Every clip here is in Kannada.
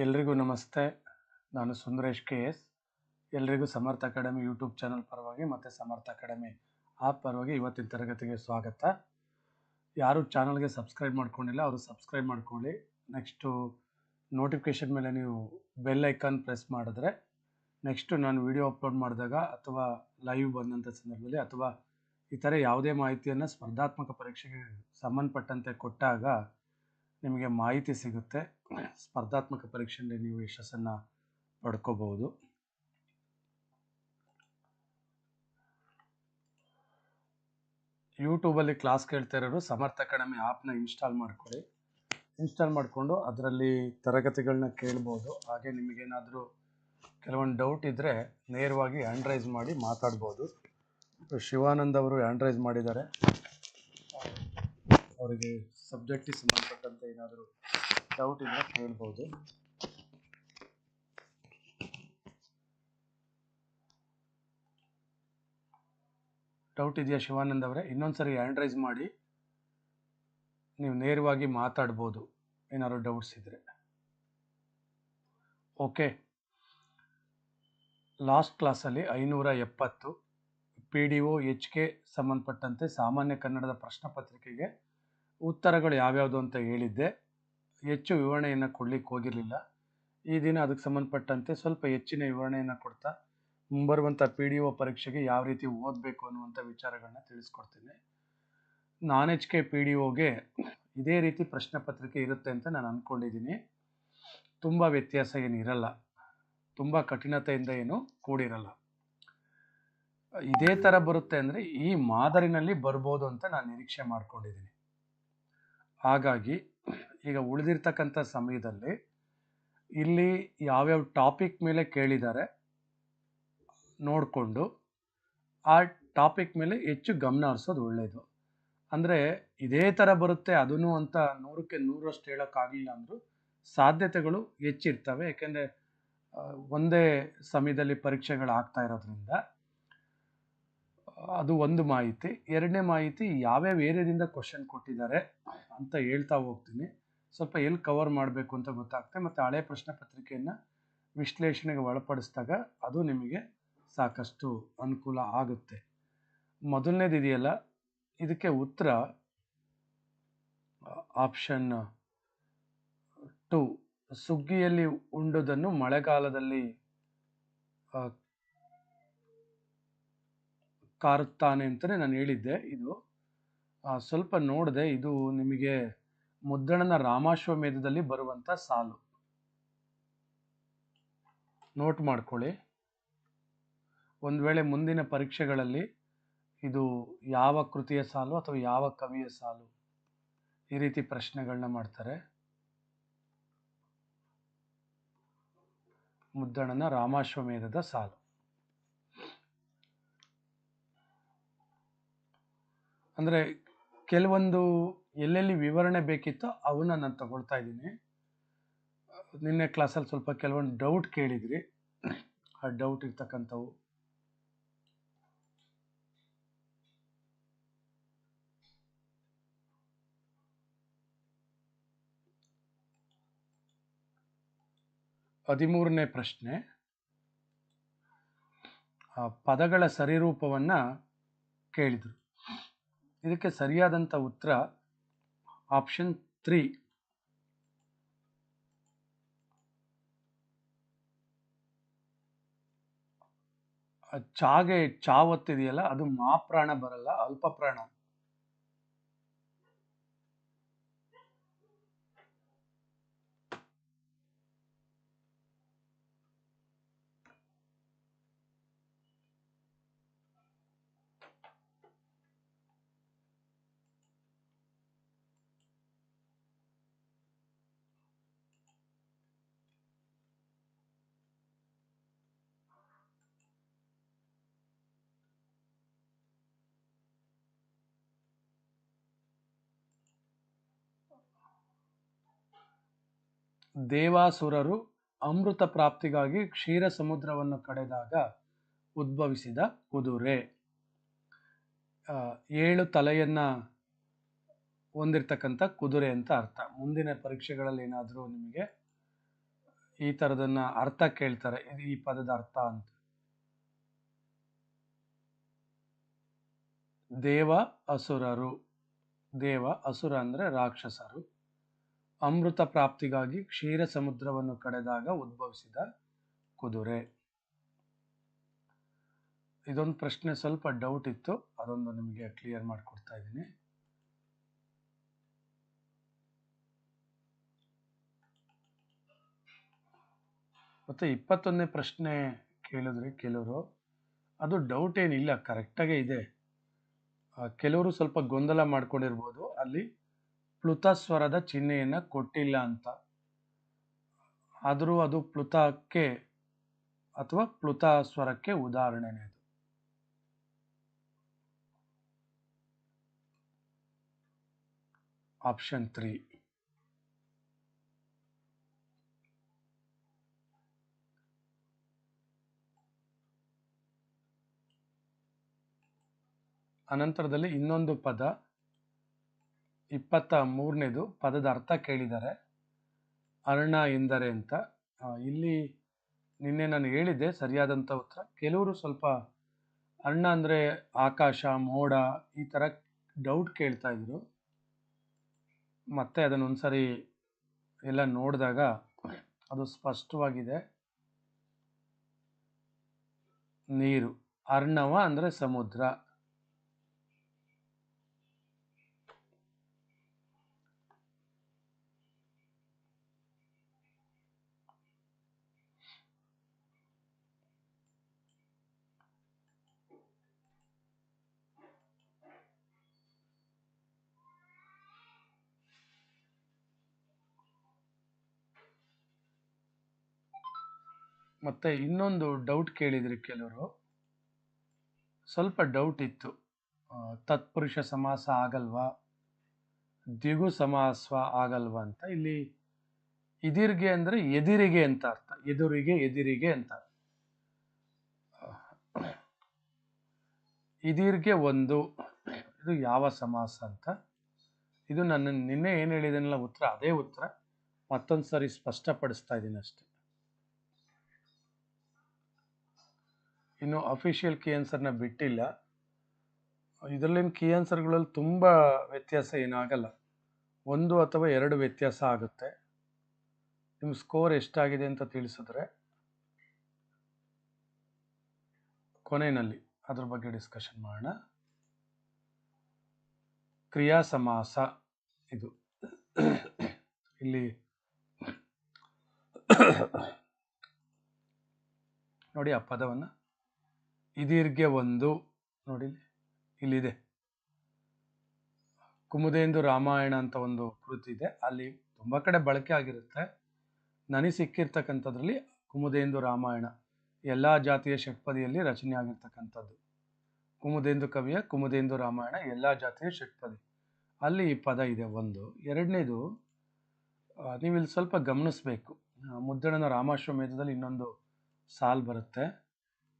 ಎಲ್ರಿಗೂ ನಮಸ್ತೆ. ನಾನು ಸುಂದರೇಶ್ ಕೆ ಎಸ್. ಎಲ್ರಿಗೂ ಸಮರ್ಥ ಅಕಾಡೆಮಿ ಯೂಟ್ಯೂಬ್ ಚಾನಲ್ ಪರವಾಗಿ ಮತ್ತು ಸಮರ್ಥ ಅಕಾಡೆಮಿ ಆಪ್ ಪರವಾಗಿ ಇವತ್ತಿನ ತರಗತಿಗೆ ಸ್ವಾಗತ. ಯಾರು ಚಾನಲ್ಗೆ ಸಬ್ಸ್ಕ್ರೈಬ್ ಮಾಡ್ಕೊಂಡಿಲ್ಲ, ಅವರು ಸಬ್ಸ್ಕ್ರೈಬ್ ಮಾಡ್ಕೊಳ್ಳಿ. ನೆಕ್ಸ್ಟು ನೋಟಿಫಿಕೇಷನ್ ಮೇಲೆ ನೀವು ಬೆಲ್ ಐಕಾನ್ ಪ್ರೆಸ್ ಮಾಡಿದ್ರೆ ನೆಕ್ಸ್ಟು ನಾನು ವಿಡಿಯೋ ಅಪ್ಲೋಡ್ ಮಾಡಿದಾಗ ಅಥವಾ ಲೈವ್ ಬಂದಂಥ ಸಂದರ್ಭದಲ್ಲಿ ಅಥವಾ ಇತರೆ ಯಾವುದೇ ಮಾಹಿತಿಯನ್ನು ಸ್ಪರ್ಧಾತ್ಮಕ ಪರೀಕ್ಷೆಗೆ ಸಂಬಂಧಪಟ್ಟಂತೆ ಕೊಟ್ಟಾಗ ನಿಮಗೆ ಮಾಹಿತಿ ಸಿಗುತ್ತೆ. ಸ್ಪರ್ಧಾತ್ಮಕ ಪರೀಕ್ಷೆಯಲ್ಲಿ ನೀವು ಯಶಸ್ಸನ್ನು ಪಡ್ಕೋಬಹುದು. ಯೂಟ್ಯೂಬಲ್ಲಿ ಕ್ಲಾಸ್ ಕೇಳ್ತಾ ಇರೋರು, ಸಮರ್ಥ ಅಕಾಡೆಮಿ ಆ್ಯಪ್ನ ಇನ್ಸ್ಟಾಲ್ ಮಾಡ್ಕೊಳ್ಳಿ. ಇನ್ಸ್ಟಾಲ್ ಮಾಡಿಕೊಂಡು ಅದರಲ್ಲಿ ತರಗತಿಗಳನ್ನ ಕೇಳ್ಬೋದು. ಹಾಗೆ ನಿಮಗೇನಾದರೂ ಕೆಲವೊಂದು ಡೌಟ್ ಇದ್ದರೆ ನೇರವಾಗಿ ಆ್ಯಂಡ್ರೈಸ್ ಮಾಡಿ ಮಾತಾಡ್ಬೋದು. ಶಿವಾನಂದ್ ಅವರು ಆ್ಯಂಡ್ರೈಸ್ ಮಾಡಿದ್ದಾರೆ. ಅವರಿಗೆ ಸಬ್ಜೆಕ್ಟಿಗೆ ಸಂಬಂಧಪಟ್ಟಂತೆ ಏನಾದರೂ ಡೌಟ್ ಇದ್ರೆ ಕೇಳ್ಬೋದು ಡೌಟ್ ಇದೆಯಾ ಶಿವಾನಂದ್ ಅವರೇ? ಇನ್ನೊಂದ್ಸರಿ ರೈಸ್ ಮಾಡಿ. ನೀವು ನೇರವಾಗಿ ಮಾತಾಡ್ಬೋದು. ಏನಾದ್ರು ಡೌಟ್ಸ್ ಇದ್ದರೆ ಓಕೆ ಲಾಸ್ಟ್ ಕ್ಲಾಸಲ್ಲಿ ಐನೂರ ಎಪ್ಪತ್ತು. P D O H K ಸಂಬಂಧಪಟ್ಟಂತೆ ಸಾಮಾನ್ಯ ಕನ್ನಡದ ಪ್ರಶ್ನೆ ಪತ್ರಿಕೆಗೆ ಉತ್ತರಗಳು ಯಾವ್ಯಾವುದು ಅಂತ ಹೇಳಿದ್ದೆ. ಹೆಚ್ಚು ವಿವರಣೆಯನ್ನು ಕೊಡ್ಲಿಕ್ಕೆ ಹೋಗಿರಲಿಲ್ಲ. ಈ ದಿನ ಅದಕ್ಕೆ ಸಂಬಂಧಪಟ್ಟಂತೆ ಸ್ವಲ್ಪ ಹೆಚ್ಚಿನ ವಿವರಣೆಯನ್ನು ಕೊಡ್ತಾ ಮುಂಬರುವಂಥ ಪಿ ಡಿ ಒ ಪರೀಕ್ಷೆಗೆ ಯಾವ ರೀತಿ ಓದಬೇಕು ಅನ್ನುವಂಥ ವಿಚಾರಗಳನ್ನ ತಿಳಿಸ್ಕೊಡ್ತೀನಿ. ನಾನ್ ಎಚ್ ಕೆ ಪಿ ಡಿ ಒಗೆ ಇದೇ ರೀತಿ ಪ್ರಶ್ನೆ ಪತ್ರಿಕೆ ಇರುತ್ತೆ ಅಂತ ನಾನು ಅಂದ್ಕೊಂಡಿದ್ದೀನಿ ತುಂಬ ವ್ಯತ್ಯಾಸ ಏನು ಇರಲ್ಲ. ತುಂಬ ಕಠಿಣತೆಯಿಂದ ಏನು ಕೂಡಿರಲ್ಲ. ಇದೇ ಥರ ಬರುತ್ತೆ ಅಂದರೆ ಈ ಮಾದರಿನಲ್ಲಿ ಬರ್ಬೋದು ಅಂತ ನಾನು ನಿರೀಕ್ಷೆ ಮಾಡ್ಕೊಂಡಿದ್ದೀನಿ ಹಾಗಾಗಿ ಈಗ ಉಳಿದಿರ್ತಕ್ಕಂಥ ಸಮಯದಲ್ಲಿ ಇಲ್ಲಿ ಯಾವ್ಯಾವ ಟಾಪಿಕ್ ಮೇಲೆ ಕೇಳಿದ್ದಾರೆ ನೋಡಿಕೊಂಡು ಆ ಟಾಪಿಕ್ ಮೇಲೆ ಹೆಚ್ಚು ಗಮನ ಹರಿಸೋದು ಒಳ್ಳೆಯದು ಅಂದರೆ ಇದೇ ಥರ ಬರುತ್ತೆ, ಅದನ್ನು ಅಂತ ನೂರಕ್ಕೆ ನೂರಷ್ಟು ಹೇಳೋಕ್ಕಾಗಲಿಲ್ಲ ಅಂದರೂ ಸಾಧ್ಯತೆಗಳು ಹೆಚ್ಚಿರ್ತವೆ. ಯಾಕೆಂದರೆ ಒಂದೇ ಸಮಯದಲ್ಲಿ ಪರೀಕ್ಷೆಗಳು ಆಗ್ತಾ ಇರೋದ್ರಿಂದ ಅದು ಒಂದು ಮಾಹಿತಿ. ಎರಡನೇ ಮಾಹಿತಿ, ಯಾವ್ಯಾವ ಏರಿಯಾದಿಂದ ಕ್ವಶನ್ ಕೊಟ್ಟಿದ್ದಾರೆ ಅಂತ ಹೇಳ್ತಾ ಹೋಗ್ತೀನಿ. ಸ್ವಲ್ಪ ಎಲ್ಲಿ ಕವರ್ ಮಾಡಬೇಕು ಅಂತ ಗೊತ್ತಾಗುತ್ತೆ ಮತ್ತು ಹಳೆ ಪ್ರಶ್ನೆ ಪತ್ರಿಕೆಯನ್ನು ವಿಶ್ಲೇಷಣೆಗೆ ಒಳಪಡಿಸಿದಾಗ ಅದು ನಿಮಗೆ ಸಾಕಷ್ಟು ಅನುಕೂಲ ಆಗುತ್ತೆ. ಮೊದಲನೇದು ಇದೆಯಲ್ಲ ಇದಕ್ಕೆ ಉತ್ತರ ಆಪ್ಷನ್ ಟು ಸುಗ್ಗಿಯಲ್ಲಿ ಉಂಡುದನ್ನು ಮಳೆಗಾಲದಲ್ಲಿ ಕಾರುತ್ತಾನೆ ಅಂತಲೇ ನಾನು ಹೇಳಿದ್ದೆ. ಇದು ಸ್ವಲ್ಪ ನೋಡಿದೆ. ಇದು ನಿಮಗೆ ಮುದ್ದಣನ ರಾಮಾಶ್ವಮೇಧದಲ್ಲಿ ಬರುವಂಥ ಸಾಲು. ನೋಟ್ ಮಾಡ್ಕೊಳ್ಳಿ. ಒಂದು ವೇಳೆ ಮುಂದಿನ ಪರೀಕ್ಷೆಗಳಲ್ಲಿ ಇದು ಯಾವ ಕೃತಿಯ ಸಾಲು ಅಥವಾ ಯಾವ ಕವಿಯ ಸಾಲು ಈ ರೀತಿ ಪ್ರಶ್ನೆಗಳನ್ನ ಮಾಡ್ತಾರೆ. ಮುದ್ದಣ್ಣನ ರಾಮಾಶ್ವಮೇಧದ ಸಾಲು. ಅಂದರೆ ಕೆಲವೊಂದು ಎಲ್ಲೆಲ್ಲಿ ವಿವರಣೆ ಬೇಕಿತ್ತೋ ಅವನ್ನ ನಾನು ತಗೊಳ್ತಾ ಇದ್ದೀನಿ. ನಿನ್ನೆ ಕ್ಲಾಸಲ್ಲಿ ಸ್ವಲ್ಪ ಕೆಲವೊಂದು ಡೌಟ್ ಕೇಳಿದ್ರಿ. ಆ ಡೌಟ್ ಇರ್ತಕ್ಕಂಥವು. ಹದಿಮೂರನೇ ಪ್ರಶ್ನೆ. ಪದಗಳ ಸರಿರೂಪವನ್ನು ಕೇಳಿದರು. ಇದಕ್ಕೆ ಸರಿಯಾದಂಥ ಉತ್ತರ ಆಪ್ಷನ್ ತ್ರೀ ಚಾಗೆ ಚಾವತ್ತಿದೆಯಲ್ಲ ಅದು ಮಾಪ್ರಾಣ ಬರಲ್ಲ ಅಲ್ಪ ಪ್ರಾಣ. ದೇವಾಸುರರು ಅಮೃತ ಪ್ರಾಪ್ತಿಗಾಗಿ ಕ್ಷೀರ ಸಮುದ್ರವನ್ನು ಕಡೆದಾಗ ಉದ್ಭವಿಸಿದ ಕುದುರೆ. ಏಳು ತಲೆಯನ್ನ ಹೊಂದಿರತಕ್ಕಂಥ ಕುದುರೆ ಅಂತ ಅರ್ಥ. ಮುಂದಿನ ಪರೀಕ್ಷೆಗಳಲ್ಲಿ ಏನಾದರೂ ನಿಮಗೆ ಈ ಥರದನ್ನು ಅರ್ಥ ಕೇಳ್ತಾರೆ. ಈ ಪದದ ಅರ್ಥ ಅಂತ. ದೇವ ಅಸುರರು. ದೇವ ಅಸುರ ಅಂದರೆ ರಾಕ್ಷಸರು. ಅಮೃತ ಪ್ರಾಪ್ತಿಗಾಗಿ ಕ್ಷೀರ ಸಮುದ್ರವನ್ನು ಕಡೆದಾಗ ಉದ್ಭವಿಸಿದ ಕುದುರೆ. ಇದೊಂದು ಪ್ರಶ್ನೆ ಸ್ವಲ್ಪ ಡೌಟ್ ಇತ್ತು. ಅದೊಂದು ನಿಮಗೆ ಕ್ಲಿಯರ್ ಮಾಡಿಕೊಡ್ತಾ ಇದ್ದೀನಿ. ಮತ್ತು ಇಪ್ಪತ್ತೊಂದನೇ ಪ್ರಶ್ನೆ ಕೇಳಿದ್ರಿ ಕೆಲವರು, ಅದು ಡೌಟ್ ಏನಿಲ್ಲ ಕರೆಕ್ಟಾಗೇ ಇದೆ. ಕೆಲವರು ಸ್ವಲ್ಪ ಗೊಂದಲ ಮಾಡ್ಕೊಂಡಿರ್ಬೋದು. ಅಲ್ಲಿ ಪ್ಲುತ ಸ್ವರದ ಚಿಹ್ನೆಯನ್ನು ಕೊಟ್ಟಿಲ್ಲ ಅಂತ. ಆದರೂ ಅದು ಪ್ಲುತಕ್ಕೆ ಅಥವಾ ಪ್ಲುತ ಸ್ವರಕ್ಕೆ ಉದಾಹರಣೆನೇ ಅದು. Option three. ಅನಂತರದಲ್ಲಿ ಇನ್ನೊಂದು ಪದ ಇಪ್ಪತ್ತ ಮೂರನೇದು ಪದದ ಅರ್ಥ ಕೇಳಿದ್ದಾರೆ. ಅರ್ಣ ಎಂದರೆ ಅಂತ. ಇಲ್ಲಿ ನಿನ್ನೆ ನಾನು ಹೇಳಿದ್ದೆ ಸರಿಯಾದಂಥ ಉತ್ತರ. ಕೆಲವರು ಸ್ವಲ್ಪ ಅರ್ಣ ಅಂದರೆ ಆಕಾಶ, ಮೋಡ ಈ ಥರ ಡೌಟ್ ಕೇಳ್ತಾ ಇದ್ರು. ಮತ್ತೆ ಅದನ್ನು ಒಂದ್ಸರಿ ಎಲ್ಲ ನೋಡಿದಾಗ ಅದು ಸ್ಪಷ್ಟವಾಗಿದೆ. ನೀರು. ಅರ್ಣವ ಅಂದರೆ ಸಮುದ್ರ. ಮತ್ತೆ ಇನ್ನೊಂದು ಡೌಟ್ ಕೇಳಿದ್ರಿ ಕೆಲವರು. ಸ್ವಲ್ಪ ಡೌಟ್ ಇತ್ತು. ತತ್ಪುರುಷ ಸಮಾಸ ಆಗಲ್ವಾ? ದ್ವಿಗು ಸಮಾಸ ಆಗಲ್ವಾ ಅಂತ. ಇಲ್ಲಿ ಇದಿರಿಗೆ ಅಂದ್ರೆ ಎದಿರಿಗೆ ಅಂತ ಅರ್ಥ. ಎದುರಿಗೆ ಎದಿರಿಗೆ ಅಂತ ಇದಿರಿಗೆ ಒಂದು, ಇದು ಯಾವ ಸಮಾಸ ಅಂತ. ಇದು ನನ್ನ, ನಿನ್ನೆ ಏನು ಹೇಳಿದನಲ್ಲ ಉತ್ತರ? ಅದೇ ಉತ್ತರ. ಮತ್ತೊಂದು ಸಾರಿ ಸ್ಪಷ್ಟಪಡಿಸ್ತಾ ಇದ್ದೀನಿ ಅಷ್ಟೆ. ಇನ್ನು ಅಫಿಷಿಯಲ್ ಕೀ ಆನ್ಸರ್ನ ಬಿಟ್ಟಿಲ್ಲ. ಇದರಲ್ಲಿನ ಕೀ ಆನ್ಸರ್ಗಳಲ್ಲಿ ತುಂಬ ವ್ಯತ್ಯಾಸ ಏನಾಗಲ್ಲ. ಒಂದು ಅಥವಾ ಎರಡು ವ್ಯತ್ಯಾಸ ಆಗುತ್ತೆ. ನಿಮ್ಮ ಸ್ಕೋರ್ ಎಷ್ಟಾಗಿದೆ ಅಂತ ತಿಳಿಸಿದ್ರೆ ಕೊನೆಯಲ್ಲಿ ಅದ್ರ ಬಗ್ಗೆ ಡಿಸ್ಕಷನ್ ಮಾಡೋಣ. ಕ್ರಿಯಾ ಸಮಾಸ ಇದು. ಇಲ್ಲಿ ನೋಡಿ ಆ ಪದವನ್ನು ಇದೀರ್ಗೆ ಒಂದು ನೋಡಿ, ಇಲ್ಲಿದೆ. ಕುಮುದೇಂದು ರಾಮಾಯಣ ಅಂತ ಒಂದು ಕೃತಿ ಇದೆ. ಅಲ್ಲಿ ತುಂಬ ಕಡೆ ಬಳಕೆ ಆಗಿರುತ್ತೆ. ನನಗೆ ಸಿಕ್ಕಿರ್ತಕ್ಕಂಥದ್ರಲ್ಲಿ ಕುಮುದೇಂದು ರಾಮಾಯಣ, ಎಲ್ಲ ಜಾತಿಯ ಷಟ್ಪದಿಯಲ್ಲಿ ರಚನೆ ಆಗಿರ್ತಕ್ಕಂಥದ್ದು. ಕುಮುದೇಂದು ಕವಿಯ ಕುಮುದೇಂದು ರಾಮಾಯಣ, ಎಲ್ಲ ಜಾತಿಯ ಷಟ್ಪದಿ. ಅಲ್ಲಿ ಈ ಪದ ಇದೆ ಒಂದು. ಎರಡನೇದು ನೀವು ಸ್ವಲ್ಪ ಗಮನಿಸಬೇಕು. ಮುದ್ದಣನ ರಾಮಾಶ್ವಮೇಧದಲ್ಲಿ ಇನ್ನೊಂದು ಸಾಲ್ ಬರುತ್ತೆ.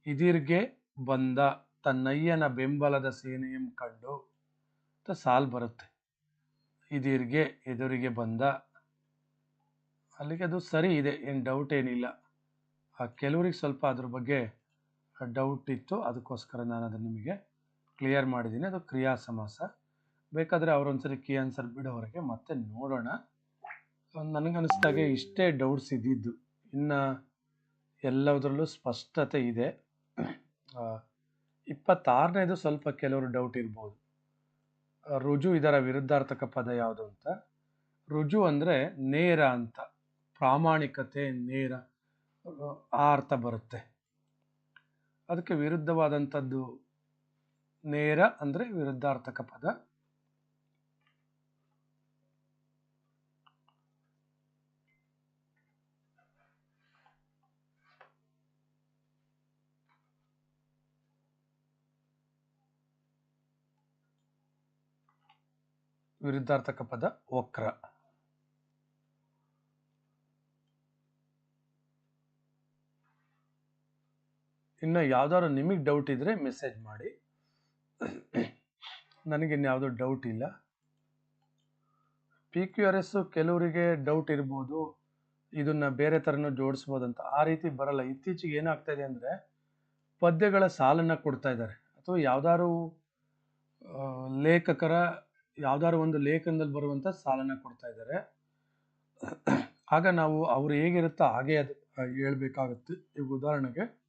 ಇದಿರ್ಗೆ ಬಂದ ತನ್ನಯ್ಯನ ಬೆಂಬಲದ ಸೇನೆಯಂ ಕಂಡು ಅಂತ ಸಾಲ್ ಬರುತ್ತೆ. ಇದಿರ್ಗೆ ಎದುರಿಗೆ ಬಂದ ಅಲ್ಲಿಗೆ ಅದು ಸರಿ ಇದೆ, ಏನು ಡೌಟ್ ಏನಿಲ್ಲ. ಆ ಕೆಲವ್ರಿಗೆ ಸ್ವಲ್ಪ ಅದ್ರ ಬಗ್ಗೆ ಡೌಟ್ ಇತ್ತು, ಅದಕ್ಕೋಸ್ಕರ ನಾನು ಅದನ್ನು ನಿಮಗೆ ಕ್ಲಿಯರ್ ಮಾಡಿದ್ದೀನಿ. ಅದು ಕ್ರಿಯಾ ಸಮಾಸ ಬೇಕಾದರೆ ಅವರೊಂದ್ಸರಿ ಕೀ ಆನ್ಸರ್ ಬಿಡೋವರೆಗೆ ಮತ್ತೆ ನೋಡೋಣ. ನನಗನ್ನಿಸ್ದಾಗೆ ಇಷ್ಟೇ ಡೌಟ್ಸ್ ಇದ್ದಿದ್ದು. ಇನ್ನು ಎಲ್ಲದರಲ್ಲೂ ಸ್ಪಷ್ಟತೆ ಇದೆ. ಇಪ್ಪತ್ತಾರನೇದು ಸ್ವಲ್ಪ ಕೆಲವರು ಡೌಟ್ ಇರ್ಬೋದು. ರುಜು ಇದರ ವಿರುದ್ಧಾರ್ಥಕ ಪದ ಯಾವುದು ಅಂತ? ರುಜು ಅಂದರೆ ನೇರ ಅಂತ. ಪ್ರಾಮಾಣಿಕತೆ, ನೇರ, ಆ ಅರ್ಥ ಬರುತ್ತೆ. ಅದಕ್ಕೆ ವಿರುದ್ಧವಾದಂಥದ್ದು ನೇರ ಅಂದರೆ ವಿರುದ್ಧಾರ್ಥಕ ಪದ. ವಿರುದ್ಧಾರ್ಥಕ ಪದ ವಕ್ರ. ಇನ್ನು ಯಾವ್ದಾದ್ರು ನಿಮಗೆ ಡೌಟ್ ಇದ್ರೆ ಮೆಸೇಜ್ ಮಾಡಿ. ನನಗೆ ಇನ್ಯಾವುದೋ ಡೌಟ್ ಇಲ್ಲ. ಪಿ ಕ್ಯೂ ಆರ್ ಎಸ್ ಕೆಲವರಿಗೆ ಡೌಟ್ ಇರ್ಬೋದು, ಇದನ್ನ ಬೇರೆ ಥರನೂ ಅಂತ ಆ ರೀತಿ ಬರಲ್ಲ. ಇತ್ತೀಚೆಗೆ ಏನಾಗ್ತಾ ಇದೆ ಅಂದರೆ ಪದ್ಯಗಳ ಸಾಲನ್ನು ಕೊಡ್ತಾ ಇದ್ದಾರೆ. ಅಥವಾ ಯಾವ್ದಾದ್ರು ಲೇಖಕರ ಯಾವ್ದಾದ್ರು ಒಂದು ಲೇಖನದಲ್ಲಿ ಬರುವಂಥ ಸಾಲನ ಕೊಡ್ತಾ ಇದ್ದಾರೆ. ಆಗ ನಾವು ಅವ್ರು ಹೇಗಿರುತ್ತೋ ಹಾಗೆ ಅದು ಹೇಳ್ಬೇಕಾಗುತ್ತೆ. ಈಗ ಉದಾಹರಣೆಗೆ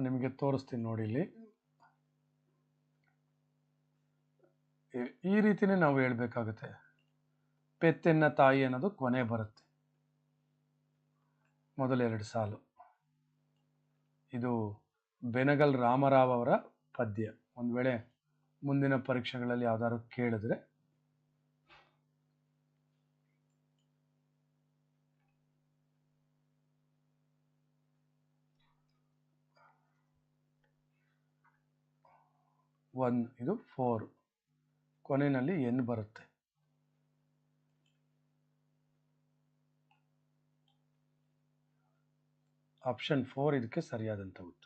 ನಿಮಗೆ ತೋರಿಸ್ತೀನಿ ನೋಡಿ ಇಲ್ಲಿ. ಈ- ರೀತಿನೇ ನಾವು ಹೇಳಬೇಕಾಗುತ್ತೆ. ಪೆತ್ತೆನ್ನ ತಾಯಿ ಅನ್ನೋದು ಕೊನೆ ಬರುತ್ತೆ. ಮೊದಲೆರಡು ಸಾಲು. ಇದು ಬೆನಗಲ್ ರಾಮರಾವ್ ಅವರ ಪದ್ಯ. ಒಂದು ವೇಳೆ ಮುಂದಿನ ಪರೀಕ್ಷೆಗಳಲ್ಲಿ ಯಾವ್ದಾದ್ರು ಕೇಳಿದ್ರೆ. ಒನ್, ಇದು ಫೋರ್. ಕೊನೆಯಲ್ಲಿ ಎನ್ ಬರುತ್ತೆ? ಆಪ್ಷನ್ ಫೋರ್ ಇದಕ್ಕೆ ಸರಿಯಾದಂಥ ಉತ್ತರ.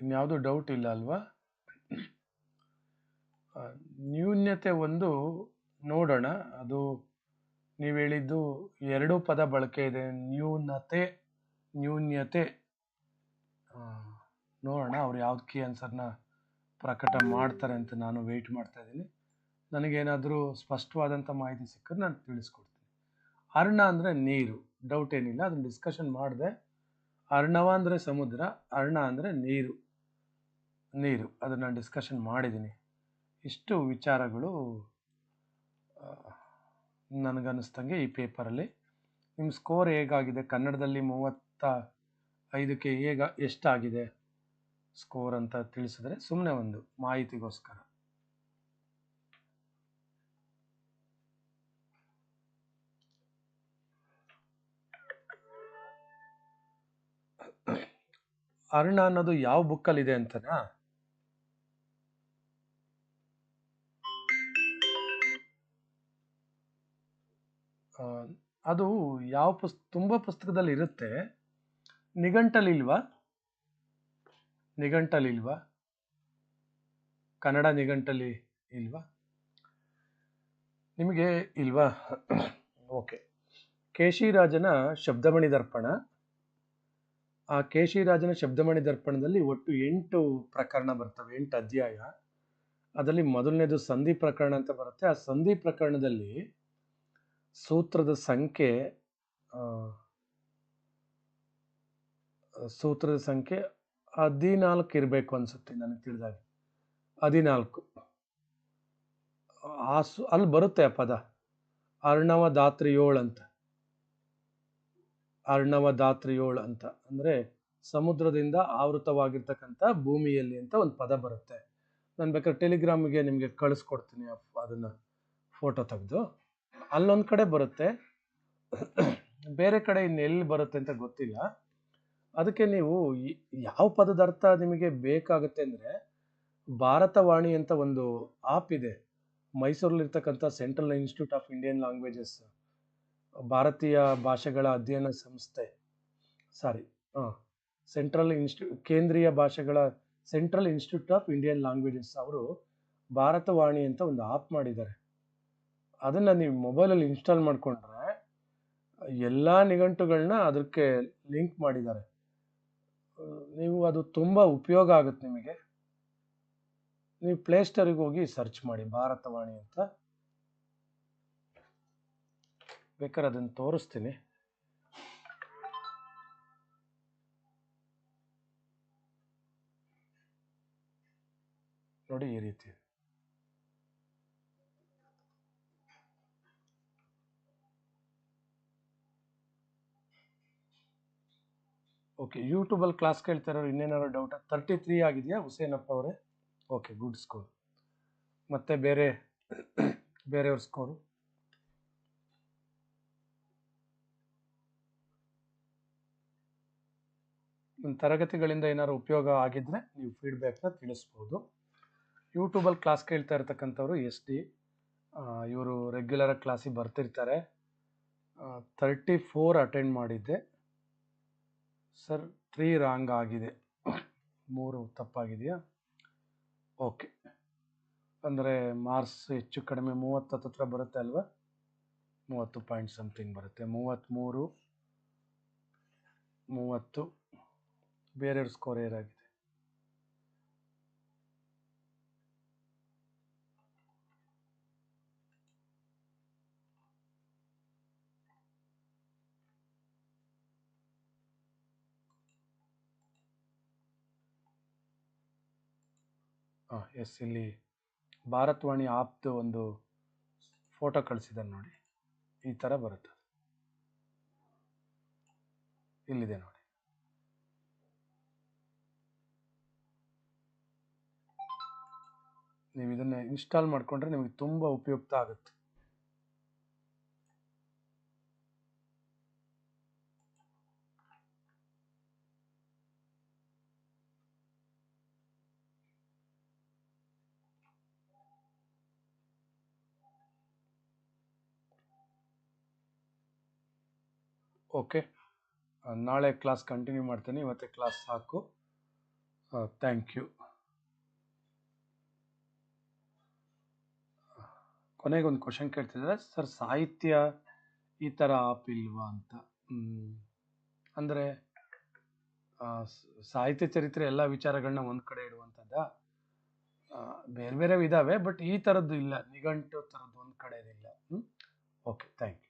ಇನ್ಯಾವುದು ಡೌಟ್ ಇಲ್ಲ ಅಲ್ವಾ? ನ್ಯೂನ್ಯತೆ ಒಂದು ನೋಡೋಣ. ಅದು ನೀವು ಹೇಳಿದ್ದು ಎರಡು ಪದ ಬಳಕೆ ಇದೆ. ನ್ಯೂನತೆ, ನ್ಯೂನ್ಯತೆ. ನೋಡೋಣ ಅವ್ರು ಯಾವ್ದು ಕೀ ಆನ್ಸರ್ನ ಪ್ರಕಟ ಮಾಡ್ತಾರೆ ಅಂತ ನಾನು ವೆಯ್ಟ್ ಮಾಡ್ತಾ ಇದ್ದೀನಿ. ನನಗೇನಾದರೂ ಸ್ಪಷ್ಟವಾದಂಥ ಮಾಹಿತಿ ಸಿಕ್ಕರೆ ನಾನು ತಿಳಿಸ್ಕೊಡ್ತೀನಿ. ಅರ್ಣ ಅಂದರೆ ನೀರು. ಡೌಟ್ ಏನಿಲ್ಲ. ಅದನ್ನ ಡಿಸ್ಕಷನ್ ಮಾಡಿದೆ. ಅರ್ಣವ ಅಂದರೆ ಸಮುದ್ರ. ಅರ್ಣ ಅಂದರೆ ನೀರು. ನೀರು ಅದನ್ನು ಡಿಸ್ಕಷನ್ ಮಾಡಿದ್ದೀನಿ ಇಷ್ಟು ವಿಚಾರಗಳು ನನಗನ್ನಿಸ್ದಂಗೆ ಈ ಪೇಪರಲ್ಲಿ ನಿಮ್ಮ ಸ್ಕೋರ್ ಹೇಗಾಗಿದೆ? ಕನ್ನಡದಲ್ಲಿ ಮೂವತ್ತ ಐದಕ್ಕೆ ಹೇಗ, ಎಷ್ಟಾಗಿದೆ ಸ್ಕೋರ್ ಅಂತ ತಿಳಿಸಿದ್ರೆ ಸುಮ್ಮನೆ ಒಂದು ಮಾಹಿತಿಗೋಸ್ಕರ. ಅರ್ಣ ಅನ್ನೋದು ಯಾವ ಬುಕ್ಕಲ್ಲಿದೆ ಅಂತನಾ? ಅದು ಯಾವ ಪುಸ್, ತುಂಬ ಪುಸ್ತಕದಲ್ಲಿ ಇರುತ್ತೆ. ನಿಘಂಟಲಿಲ್ವಾ? ಇಲ್ವಾ ನಿಘಂಟಲ್ಲಿ ಇಲ್ವಾ ಕನ್ನಡ ನಿಘಂಟಲಿ ಇಲ್ವಾ? ನಿಮಗೆ ಇಲ್ವಾ? ಓಕೆ. ಕೇಶಿರಾಜನ ಶಬ್ದಮಣಿ ದರ್ಪಣ. ಆ ಕೇಶಿರಾಜನ ಶಬ್ದಮಣಿ ದರ್ಪಣದಲ್ಲಿ ಒಟ್ಟು ಎಂಟು ಪ್ರಕರಣ ಬರ್ತವೆ, ಎಂಟು ಅಧ್ಯಾಯ. ಅದರಲ್ಲಿ ಮೊದಲನೇದು ಸಂಧಿ ಪ್ರಕರಣ ಅಂತ ಬರುತ್ತೆ. ಆ ಸಂಧಿ ಪ್ರಕರಣದಲ್ಲಿ ಸೂತ್ರದ ಸಂಖ್ಯೆ ಸೂತ್ರದ ಸಂಖ್ಯೆ ಹದಿನಾಲ್ಕು ಇರಬೇಕು ಅನ್ಸುತ್ತೆ ನನಗೆ ತಿಳಿದಾಗ. ಹದಿನಾಲ್ಕು. ಆ ಸು, ಅಲ್ಲಿ ಬರುತ್ತೆ ಆ ಪದ. ಅರ್ಣವ ದಾತ್ರಿ ಏಳು ಅಂತ. ಅರ್ಣವ ದಾತ್ರಿ ಏಳು ಅಂತ. ಅಂದರೆ ಸಮುದ್ರದಿಂದ ಆವೃತವಾಗಿರ್ತಕ್ಕಂಥ ಭೂಮಿಯಲ್ಲಿ ಅಂತ ಒಂದು ಪದ ಬರುತ್ತೆ. ನಾನು ಬೇಕಾದ್ರೆ ಟೆಲಿಗ್ರಾಮ್ಗೆ ನಿಮಗೆ ಕಳಿಸ್ಕೊಡ್ತೀನಿ ಅದನ್ನ, ಫೋಟೋ ತೆಗೆದು. ಅಲ್ಲೊಂದು ಕಡೆ ಬರುತ್ತೆ. ಬೇರೆ ಕಡೆ ಇನ್ನೆಲ್ಲಿ ಬರುತ್ತೆ ಅಂತ ಗೊತ್ತಿಲ್ಲ. ಅದಕ್ಕೆ ನೀವು ಯಾವ ಪದದ ಅರ್ಥ ನಿಮಗೆ ಬೇಕಾಗುತ್ತೆ ಅಂದರೆ ಭಾರತವಾಣಿ ಅಂತ ಒಂದು ಆಪ್ ಇದೆ. ಮೈಸೂರಲ್ಲಿರ್ತಕ್ಕಂಥ central institute of Indian languages, ಭಾರತೀಯ ಭಾಷೆಗಳ ಅಧ್ಯಯನ ಸಂಸ್ಥೆ, ಸಾರಿ, ಹಾಂ, ಸೆಂಟ್ರಲ್ ಇನ್ಸ್ಟಿ, ಕೇಂದ್ರೀಯ ಭಾಷೆಗಳ central institute of Indian languages ಅವರು ಭಾರತವಾಣಿ ಅಂತ ಒಂದು ಆಪ್ ಮಾಡಿದ್ದಾರೆ. ಅದನ್ನು ನೀವು ಮೊಬೈಲಲ್ಲಿ ಇನ್ಸ್ಟಾಲ್ ಮಾಡಿಕೊಂಡ್ರೆ ಎಲ್ಲ ನಿಘಂಟುಗಳನ್ನ ಅದಕ್ಕೆ ಲಿಂಕ್ ಮಾಡಿದ್ದಾರೆ. ನೀವು ಅದು ತುಂಬ ಉಪಯೋಗ ಆಗುತ್ತೆ ನಿಮಗೆ. ನೀವು ಪ್ಲೇಸ್ಟೋರಿಗೆ ಹೋಗಿ ಸರ್ಚ್ ಮಾಡಿ ಭಾರತವಾಣಿ ಅಂತ. ಬೇಕಾದ್ರೆ ಅದನ್ನು ತೋರಿಸ್ತೀನಿ. ನೋಡಿ ಈ ರೀತಿ ಓಕೆ ಯೂಟ್ಯೂಬಲ್ಲಿ ಕ್ಲಾಸ್ ಕೇಳ್ತಿರೋರು ಇನ್ನೇನಾದ್ರು ಡೌಟ ತರ್ಟಿ ತ್ರೀ ಆಗಿದೆಯಾ ಹುಸೇನಪ್ಪ ಅವರೇ? ಓಕೆ ಗುಡ್ ಸ್ಕೋರ್ ಮತ್ತೆ ಬೇರೆ, ಬೇರೆಯವ್ರ ಸ್ಕೋರು ನಿಮ್ಮ ತರಗತಿಗಳಿಂದ ಏನಾದ್ರು ಉಪಯೋಗ ಆಗಿದ್ರೆ ನೀವು ಫೀಡ್ಬ್ಯಾಕ್ನ ತಿಳಿಸ್ಬೋದು. ಯೂಟ್ಯೂಬಲ್ಲಿ ಕ್ಲಾಸ್ ಕೇಳ್ತಾ ಇರ್ತಕ್ಕಂಥವ್ರು ಎಸ್ ಡಿ ಇವರು ರೆಗ್ಯುಲರಾಗಿ ಕ್ಲಾಸಿಗೆ ಬರ್ತಿರ್ತಾರೆ. ತರ್ಟಿ ಫೋರ್ ಅಟೆಂಡ್ ಮಾಡಿದ್ದೆ. ಸರ್ ತ್ರೀ ರಾಂಗ್ ಆಗಿದೆ. ಮೂರು ತಪ್ಪಾಗಿದೆಯಾ? ಓಕೆ ಅಂದರೆ ಮಾರ್ಕ್ಸ್ ಹೆಚ್ಚು ಕಡಿಮೆ ಮೂವತ್ತು ಹತ್ರ ಬರುತ್ತೆ ಅಲ್ವಾ? ಮೂವತ್ತು ಪಾಯಿಂಟ್ ಸಮಥಿಂಗ್ ಬರುತ್ತೆ. ಮೂವತ್ತ್ಮೂರು ಮೂವತ್ತು, ಬೇರೆಯವ್ರ ಸ್ಕೋರ್ ಏನಾಗಿದೆ ಹಾಂ ಎಸ್, ಇಲ್ಲಿ ಭಾರತವಾಣಿ ಆಪ್ದು ಒಂದು ಫೋಟೋ ಕಳಿಸಿದ್ದಾರೆ ನೋಡಿ. ಈ ಥರ ಬರುತ್ತೆ ಇಲ್ಲಿದೆ ನೋಡಿ. ನೀವು ಇದನ್ನು ಇನ್ಸ್ಟಾಲ್ ಮಾಡಿಕೊಂಡ್ರೆ ನಿಮಗೆ ತುಂಬ ಉಪಯುಕ್ತ ಆಗುತ್ತೆ. ಓಕೆ. ನಾಳೆ ಕ್ಲಾಸ್ ಕಂಟಿನ್ಯೂ ಮಾಡ್ತೀನಿ, ಇವತ್ತೇ ಕ್ಲಾಸ್ ಸಾಕು. Thank you. ಕೊನೆಗೆ ಒಂದು ಕ್ವಶನ್ ಕೇಳ್ತಿದ್ದಾರೆ, ಸರ್, ಸಾಹಿತ್ಯ ಈ ಥರ ಆಪ್ ಇಲ್ವಾ ಅಂತ ಅಂದರೆ ಸಾಹಿತ್ಯ ಚರಿತ್ರೆ ಎಲ್ಲ ವಿಚಾರಗಳನ್ನ ಒಂದು ಕಡೆ ಇಡುವಂಥದ್ದ ಬೇರೆ ಬೇರೆ ಇದ್ದಾವೆ ಬಟ್ ಈ ಥರದ್ದು ಇಲ್ಲ, ನಿಘಂಟು ಥರದ್ದು ಒಂದು ಕಡೆ ಇಲ್ಲ ಓಕೆ, ಥ್ಯಾಂಕ್ ಯು.